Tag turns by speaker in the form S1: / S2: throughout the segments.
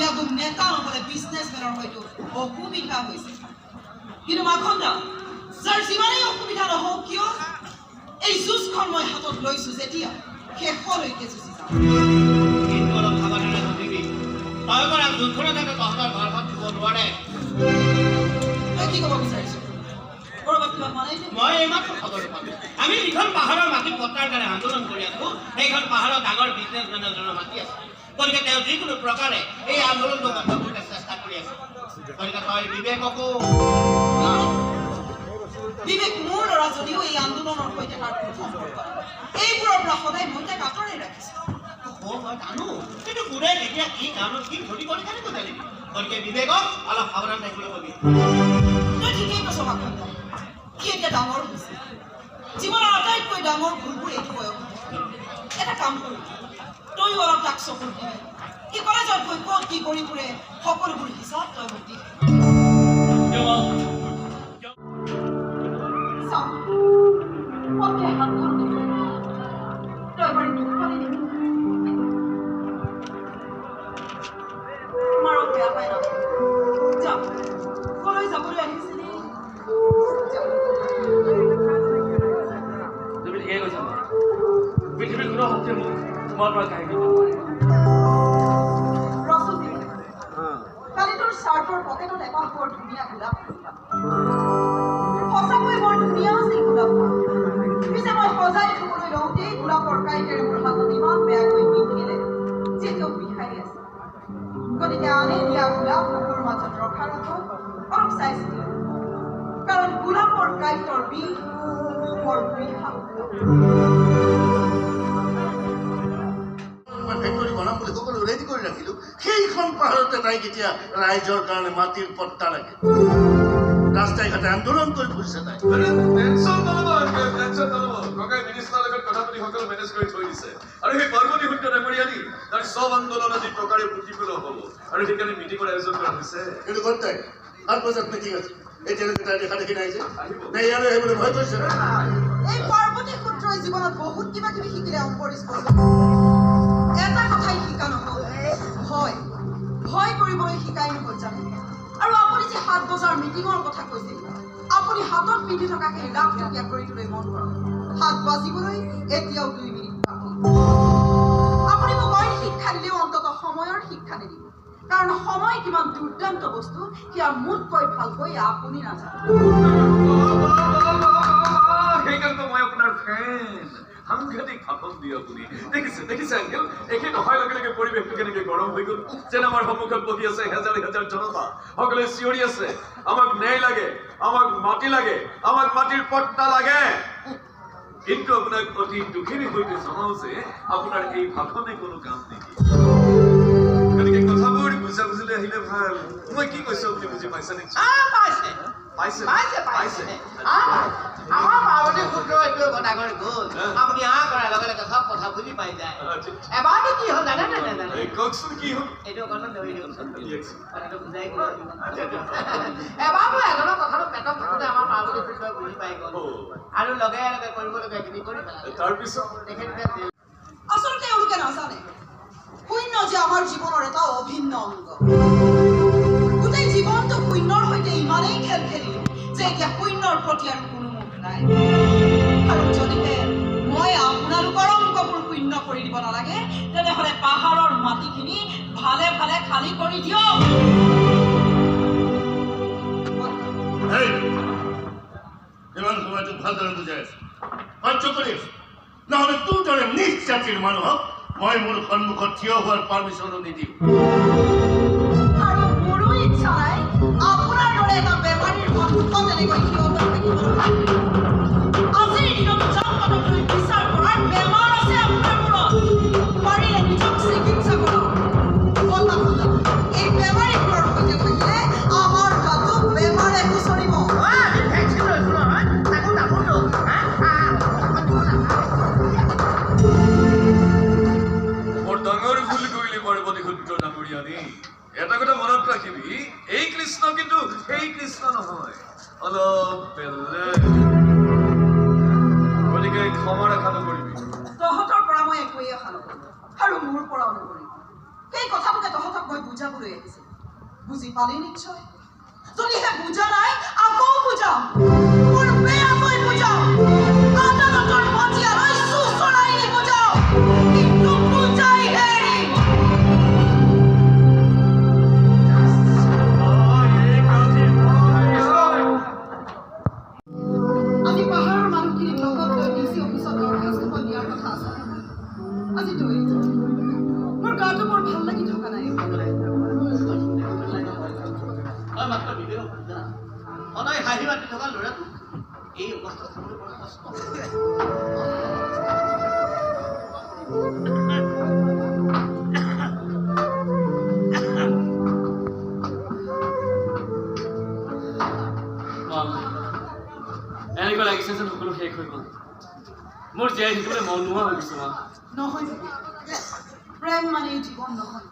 S1: বিয়াগুম নেতা নহ'লে বিজনেছমেনৰ হয়তো অসুবিধা হৈছে। কিন্তু মাখন্দা যাৰ যিমানেই অসুবিধা নহওক কিয় এই যুঁজখন মই হাতত লৈছোঁ যেতিয়া শেষলৈকে যুঁজি যাম।
S2: তই কৰা যোনখনে থাকে তহঁতৰ ঘৰখন দিব নোৱাৰে।
S1: তই কি ক'ব বিচাৰিছ?
S2: মই এইমাত্ৰ খবৰ পালোঁ আমি যিখন পাহাৰৰ মাটি পট্টাৰ কাৰণে আন্দোলন কৰি আছো সেইখন পাহাৰৰ ডাঙৰ বিজনেছমেন এজনৰ মাটি আছে। গতিকে তেওঁ যিকোনো প্ৰকাৰে এই আন্দোলনটো বন্ধ চেষ্টা কৰি আছে। গতিকে তই বিবেককো
S1: বিবেক মোৰ ল'ৰা যদিও এই আন্দোলনৰ সৈতে তাৰ এইবোৰৰ পৰা সদায় মই তাক আঁতৰাই ৰাখিছোঁ
S2: কি কাৰণত কি ক্ষতি কৰি কেনেকৈ জানিবি বিবেকক অলপ সাৱধান থাকিবলৈ কবি
S1: ঠিকেই কৈছ মাখন্দা সি এতিয়া ডাঙৰ জীৱনৰ আটাইতকৈ ডাঙৰ ভুলবোৰ এইটো বয়সত। এটা কাম কৰোঁ। তইও অলপ তাক চকুৰ দিবি সি কলেজত গৈ ক'ত কি কৰি ফুৰে? সকলোবোৰ হিচাপ তই মোক গোলাপ। সঁচাকৈ বৰ ধুনীয়া আছিল গোলাপখন পিছে মই সজাই থবলৈ লওঁতেই গোলাপৰ কাঁইটেৰে
S3: বুলি সকলো ৰেডি কৰি ৰাখিলো সেইখন পাহাৰতে তাইক এতিয়া ৰাইজৰ কাৰণে মাটিৰ পট্টা লাগে। ৰাস্তাই ঘাটে আন্দোলন কৰি ফুৰিছে তাই।
S4: টেনচন নল'ব আংকেল টেনচন নল'ব ককাই মিনিষ্টাৰৰ লগত কথা পাতি সকলো মেনেজ কৰি থৈ দিছে। আৰু সেই পাৰ্বতী সূৰ্য ডাঙৰী আনি তাৰ চব আন্দোলন আজি টকাৰে প্ৰতিফল হ'ব। আৰু সেইকাৰণে মিটিঙৰ আয়োজন কৰা হৈছে।
S3: কিন্তু ক'ত তাই সাত বজাত মিটিং আছে। এতিয়ালৈকে তাই দেখা দেখি নাই যে? নে ইয়ালৈ আহিবলৈ ভয় কৰিছে নে?
S1: এই পাৰ্বতী সূত্ৰই জীৱনত বহুত কিবা কিবি শিকিলে অম্বৰীশ বসু এটা কথাই থকা সেই লাখ টকীয়া ঘড়ীটোলৈ মন কৰক। সাত বাজিবলৈ এতিয়াও দুই মিনিট বাকী। আপুনি অইন শিক্ষা দিলেও অন্তত সময়ৰ শিক্ষা নিদিব। কাৰণ সময় কিমান দুৰ্দান্ত বস্তু, সেয়া মোতকৈ ভালকৈ আপুনি নাজানে।
S4: সেইকাৰণে সাংঘাতিক ভাষণ দিয়ে আপুনি দেখিছে দেখিছে আংকেল? এইখিনি অহাৰ আমাৰ সন্মুখত বহি আছে হেজাৰ হেজাৰ জনতা। চিঞৰি আছে, আমাক ন্যায় লাগে মাটি লাগে মাটিৰ পট্টা লাগে। কিন্তু আপোনাক অতি দুখেৰে সৈতে জনাও যে আপোনাৰ এই ভাষণে কোনো কাম নিদিয়ে গতিকে কথাবোৰ বুজা বুজিলে আহিলে ভালো। মই কি কৈছো আপুনি বুজি পাইছে। নেকি
S2: পাইছে
S4: পাইছে
S2: পাইছে পাইছে আহ, আমাৰ পাৰ্বতী সূত্ৰ এইটোৱে কথা কৰি গ'ল আপুনি আহ কৰাৰ লগে লগে চব কথা বুজি পাই যায় এবাৰটো কি হ'ল জানে নে নাজানে
S4: এই কওকচোন কি হ'ল
S2: এইটো অকণমান ধৰি দিয়কচোন
S4: দিয়কচোন।
S2: কথাটো বুজাই দিব এবাৰটো এজনৰ কথাটো পেটত থাকোঁতে আমাৰ পাৰ্বতী সূত্ৰই বুজি পাই গ'ল
S4: অ'।
S2: আৰু লগে লগে কৰিবলগীয়াখিনি কৰি পেলালে
S4: তাৰপিছত
S2: তেখেতে
S1: আচলতে এওঁলোকে নাজানে শূন্য যে আমাৰ জীৱনৰ এটা অভিন্ন অংগ খেল খেলিলো যে এতিয়া শূন্যৰ প্ৰতি আৰু কোনো মুখ নাই। আৰু যদিহে মই আপোনালোকৰ অংকবোৰ শূন্য কৰি দিব নালাগে তেনেহ'লে পাহাৰৰ মাটিখিনি ভালে ভালে খালী কৰি দিয়ক
S3: এই, ইমান সময় তোক ভালদৰে বুজাই আছো সহ্য কৰি নহ'লে তোৰ দৰে নিজ জাতিৰ মানুহক মই মোৰ সন্মুখত থিয় হোৱাৰ পাৰ্মিশ্যনো নিদিওঁ।
S4: Ahora yo le mandé varios.
S1: তহঁতৰ পৰা অনুসৰি মোৰ সেই কথাটোকে তহঁতক মই বুজাব লৈ আহিছিল বুজি পালি নিশ্চয়? যদিহে বুজা নাই, আকৌ বুজাম। মোৰ বেয়াকৈ মোৰ গাটো বৰ ভাল লাগি থকা নাই।
S2: মাত্ৰ সদায় হাঁহি মাতি থকা ল'ৰাটো এই অৱস্থাত চাবলৈ বৰ কষ্ট।
S5: মোৰ জীয়াই থাকিবলৈ মন নোহোৱা হৈ গৈছে
S1: নহয় প্ৰেম মানে জীৱন নহয়।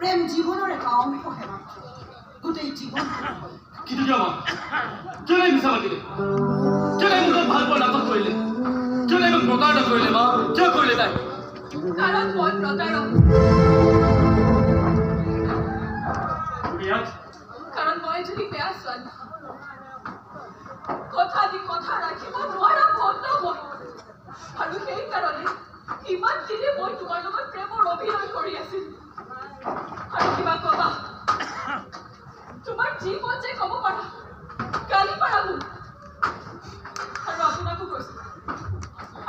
S1: প্ৰেম জীৱনৰ এটা অংশহে মাত্ৰ। গোটেই জীৱন
S5: কিন্তু কিয় মা? কিয় মিছা মাতিলে? কিয় নাই ভালো পোৱা নাটক কৰিলে? কিয় মোক প্ৰতাৰণা কৰিলে মা? কিয় কৰিলে তাই?
S6: কাৰণ মই প্ৰতাৰক। কাৰণ মই এজনী বেয়া ছোৱালী কথা দি কথা ৰাখিব নোৱাৰা বন্ধ আৰু সেইকাৰণে ইমান দিনে মই তোমাৰ লগত প্ৰেমৰ অভিনয় কৰি আছিলো। আৰু কিবা কবা? তোমাৰ যি মন যায় ক'ব পাৰা গালি পাৰা মোক আৰু আপোনাকো কৈছো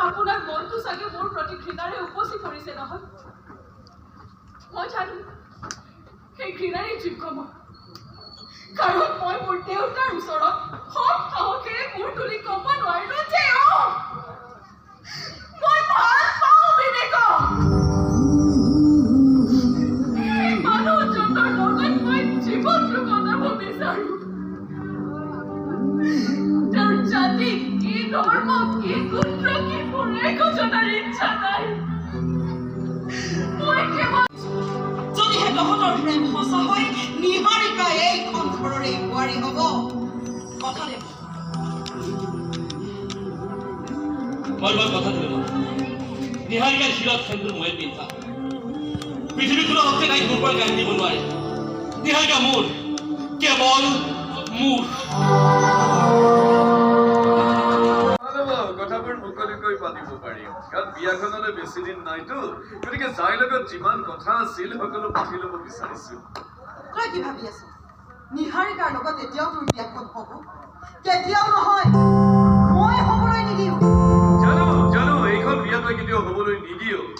S6: আপোনাৰ মনটো চাগে মোৰ প্ৰতি ঘৃণাৰে উপচি পৰিছে নহয়। মই জানো সেই ঘৃণাৰে যোগ্য মই। কাৰণ মই মোৰ দেউতাৰ ওচৰত সৎ সাহসেৰে মূৰ তুলি ক'ব নোৱাৰিলো
S5: তোমাক কথা দিলো মা নিহাৰিকাৰ শিৰত সেন্দুৰ মই পিন্ধা পৃথিৱীখনৰ হকে তাইক মোৰ পৰা গাড়ী দিব নোৱাৰে নিহাৰিকা মোৰ কেৱল মোৰ
S4: ভাল হ'ব, কথাবোৰ মুকলিকৈ পাতিব পাৰিম কাৰণ বিয়াখনলৈ বেছি দিন নাইতো গতিকে যাৰ লগত যিমান কথা আছিল সকলো পাতি ল'ব বিচাৰিছো
S1: তই কি ভাবি আছ নিহাৰিকাৰ লগত এতিয়াও তোৰ বিয়াখন হ'ব কেতিয়াও নহয় মই হ'বলৈ নিদিওঁ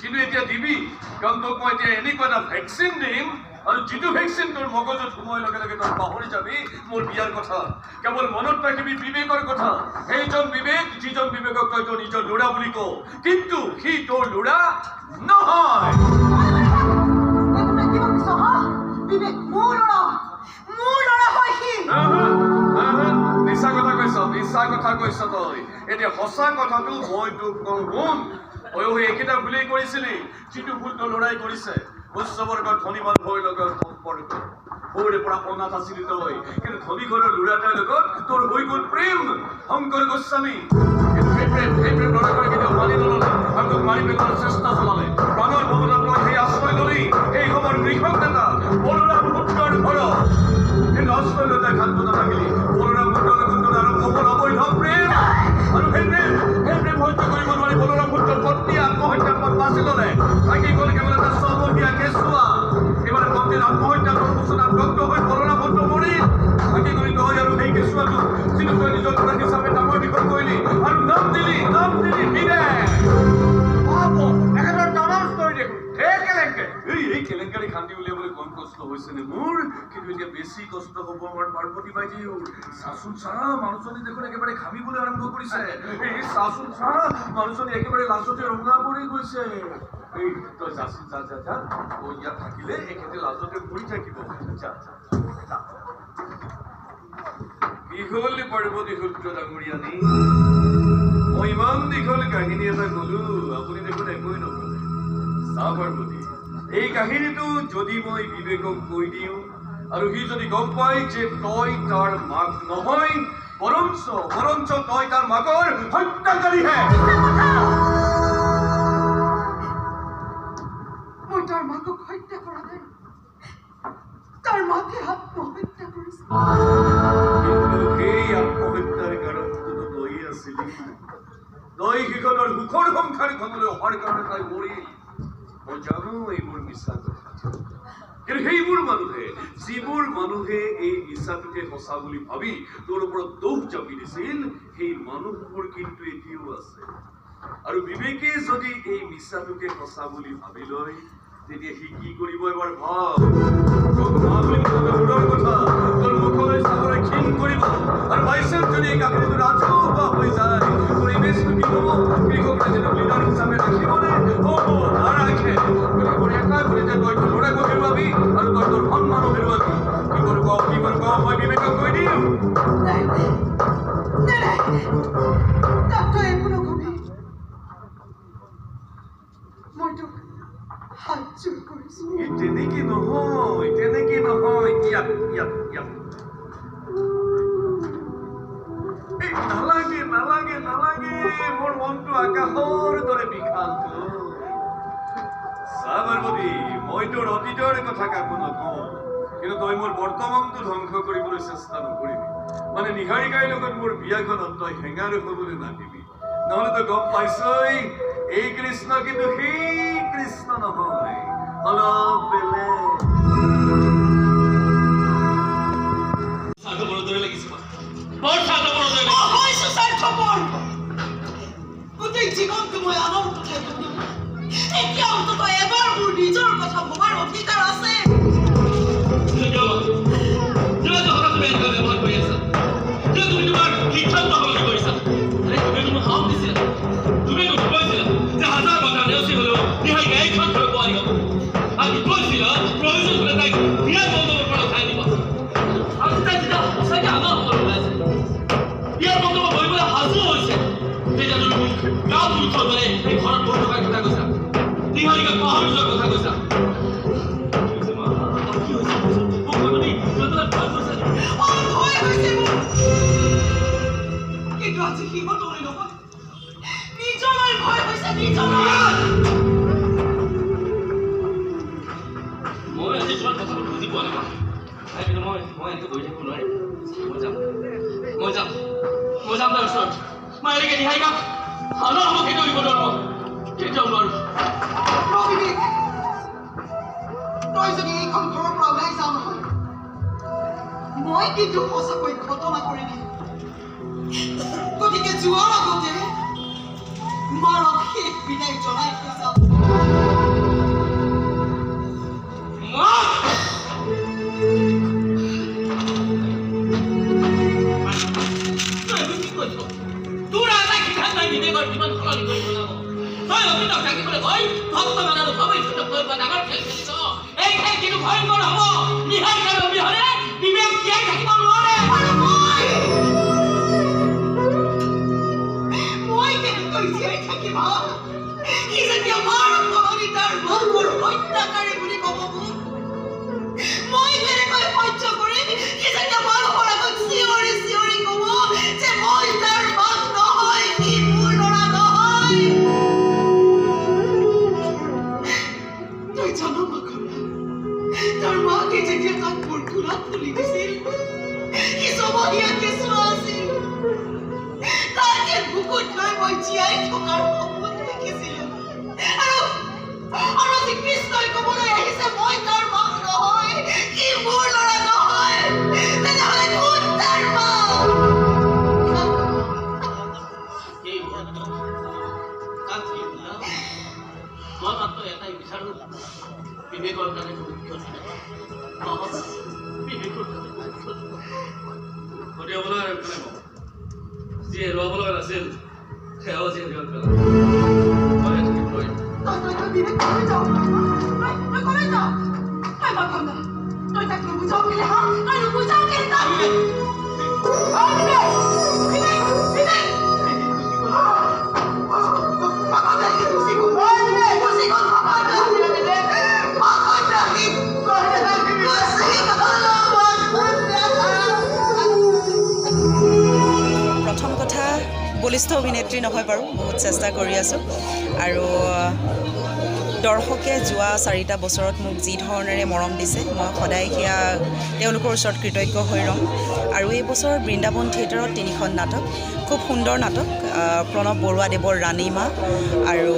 S4: কিন্তু এতিয়া দিবি কাৰণ তোক মই এতিয়া এনেকুৱা এটা ভেকচিন দিম আৰু যিটো ভেকচিন তোৰ মগজুত সোমোৱাৰ লগে লগে তই পাহৰি যাবি মোৰ বিয়াৰ কথা। কেৱল মনত ৰাখিবি বিবেকৰ কথা। সেইজন বিবেক যিজন বিবেকক তই তোৰ নিজৰ ল'ৰা বুলি কওঁ কিন্তু সি তোৰ ল'ৰা নহয়। মিছা কথা কৈছ মিছা কথা কৈছ তই। এতিয়া সঁচা কথাটো মই তোক কওঁ শুন। তয়ো সেই একেটা ভুলেই কৰিছিলি যিটো ভুল ল'ৰাই কৰিছে উচ্চ বৰ্গৰ ধনী লগত সম্পৰ্ক সৰুৰে পৰা অনাথ আছিলি তই কিন্তু ধনী ঘৰৰ ল'ৰা লগত তোৰ হৈ গ'ল প্ৰেম শংকৰ গোস্বামী। সেই প্ৰেম সেই মানি নল'লে আৰু তোক মাৰি চেষ্টা চলালে। প্ৰাণৰ ভৱনত তই সেই আশ্ৰয় ল'লি। সেই সময়ৰ কৃষক নেতা বলোৰাম পুত্ৰৰ ঘৰত কিন্তু অশ্লীলতাই ঘাত পতা থাকিলি বলোৰাম পুত্ৰৰ লগত তোৰ হ'ল অবৈধ প্ৰেম আৰু সেই প্ৰেম কষ্ট মোৰ কিন্তু এতিয়া বেছি কষ্ট হ'ব আমাৰ পাৰ্বতী বাইদেউৰ চাচোন চা মানুহজনী দেখোন একেবাৰে ঘামিবলৈ আৰম্ভ কৰিছে এই চাচোন চা মানুহজনী একেবাৰে লাজতে ৰঙা পৰি গৈছে। এই তই যাচোন যা যা যা। তই ইয়াত থাকিলে এখেতে লাজতে মৰি থাকিব। যা যা দীঘল পাৰ্বতী সূত্ৰ ডাঙৰীয়ানী মই ইমান দীঘল কাহিনী এটা কলো আপুনি দেখোন একোৱে নকলে চা এই কাহিনীটো যদি মই বিবেকক কৈ দিওঁ আৰু সি যদি গম পায় যে তই তাৰ মাক নহয় বৰঞ্চ বৰঞ্চ তই তাৰ মাকৰ হত্যাকাৰীহে।
S1: মই তাৰ মাকক হত্যা কৰা নাই। মাকে আত্মহত্যা কৰিছে।
S4: সেই আত্মহত্যাৰ কাৰণটোতো তই আছিলি। তই সিখনৰ সুখৰ সংসাৰখনলৈ অহাৰ কাৰণে তাই মৰিল। মই জানো এইবোৰ কিন্তু সেইবোৰ মানুহে যিবোৰ মানুহে এই মিছাটোকে সঁচা বুলি ভাবি তোৰ ওপৰত দোষ জাপি দিছিল, সেই মানুহবোৰ কিন্তু এতিয়াও আছে। আৰু বিবেকে যদি এই মিছাটোকে সঁচা বুলি ভাবি লয়, তেতিয়া সি কি কৰিব এবাৰ ভাব? কথা। তোৰ মুখলৈ চাবলৈ ক্ষীণ কৰিব। আৰু বাইচান্স যদি এই কাহিনীটো ৰাজহুৱা হৈ যায় তোৰ ইমেজটো কি হ'ব? কৃষক ৰাজ্যটোক লিডাৰ হিচাপে ৰাখিবনে হ'ব তেনেকে নহয় তেনেকে নহয় নালাগে নালাগে নালাগে মোৰ মনটো আকাশৰ দৰে বিষান্ত চা পাৰ্বতী মই তোৰ অতীতৰ কথা কাকো নকওঁ কিন্তু তই মোৰ বৰ্তমানটো ধ্বংস কৰিবলৈ চেষ্টা নকৰিবি। মানে নিহাৰিকাইৰ লগত মোৰ বিয়াখনত তই হেঙাৰ হ'বলৈ নাহিবি। নহ'লে তই গম পাইছই এই কৃষ্ণ কিন্তু সেই কৃষ্ণ নহয়। অলপ বেলেগ
S1: গোটেই জীৱনটো মই আনৰ এতিয়া অন্তত এবাৰ মোৰ নিজৰ কথা ভবাৰ অধিকাৰ আছে। কিন্তু আজি সিহঁতলৈ নহয় নিজলৈ ভয় হৈছে নিজলৈ
S5: মই আজি তোমাৰ কথাটো বুজি পোৱা নাই মা। নাই, কিন্তু মই মই এনেকৈ বহি থাকিব নোৱাৰিম মই যাম মই যাম মই যাম তাৰ ওচৰত মই এনেকৈ নিহাৰিকাক আনৰ হ'ব কেতিয়াও দিব নোৱাৰো কেতিয়াও নোৱাৰো
S1: ৰবিবেক তই যদি এইখন ঘৰৰ পৰা ওলাই যাওঁ নহয় মই কিন্তু সঁচাকৈ ঘটনা কৰি দিম যোৱাৰ আগতে মাৰক শেষ বিদায় জনাই থৈ যাওঁ ক'ব? যি
S7: নাছিল সেয়াও আজি হেৰুৱাই পেলালে মই ইয়াত থাকিব নোৱাৰিম
S1: তই তই তই বিবেক কলৈ যাৱ তই তই
S8: বলিষ্ঠ অভিনেত্ৰী নহয় বাৰু বহুত চেষ্টা কৰি আছোঁ। আৰু দৰ্শকে যোৱা চাৰিটা বছৰত মোক যি ধৰণেৰে মৰম দিছে মই সদায় সেয়া তেওঁলোকৰ ওচৰত কৃতজ্ঞ হৈ ৰ'ম। আৰু এই বছৰ বৃন্দাবন থিয়েটাৰত তিনিখন নাটক খুব সুন্দৰ নাটক প্ৰণৱ বৰুৱাদেৱৰ ৰাণীমা আৰু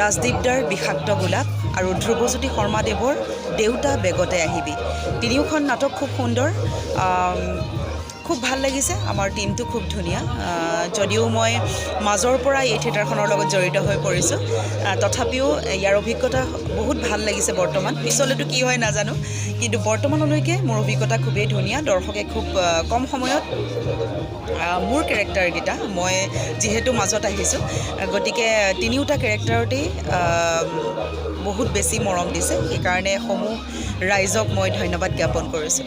S8: ৰাজদীপদাৰ বিষাক্ত গোলাপ আৰু ধ্ৰুৱজ্যোতি শৰ্মাদেৱৰ দেউতা বেগতে আহিবি। তিনিওখন নাটক খুব সুন্দৰ খুব ভালো লাগিছে। আমাৰ টীমটো খুব ধুনীয়া। যদিও মই মাজৰ পৰা এই থিয়েটাৰখনৰ লগত জড়িত হৈ পৰিছোঁ তথাপিও ইয়াৰ অভিজ্ঞতা বহুত ভালো লাগিছে বৰ্তমান। পিছলৈতো কি হয় নাজানো, কিন্তু বৰ্তমানলৈকে মোৰ অভিজ্ঞতা খুবেই ধুনীয়া। দৰ্শকে খুব কম সময়ত মোৰ কেৰেক্টাৰকেইটা মই যিহেতু মাজত আহিছোঁ, গতিকে তিনিওটা কেৰেক্টাৰতেই বহুত বেছি মৰম দিছে। সেইকাৰণে সমূহ ৰাইজক মই ধন্যবাদ জ্ঞাপন কৰিছোঁ।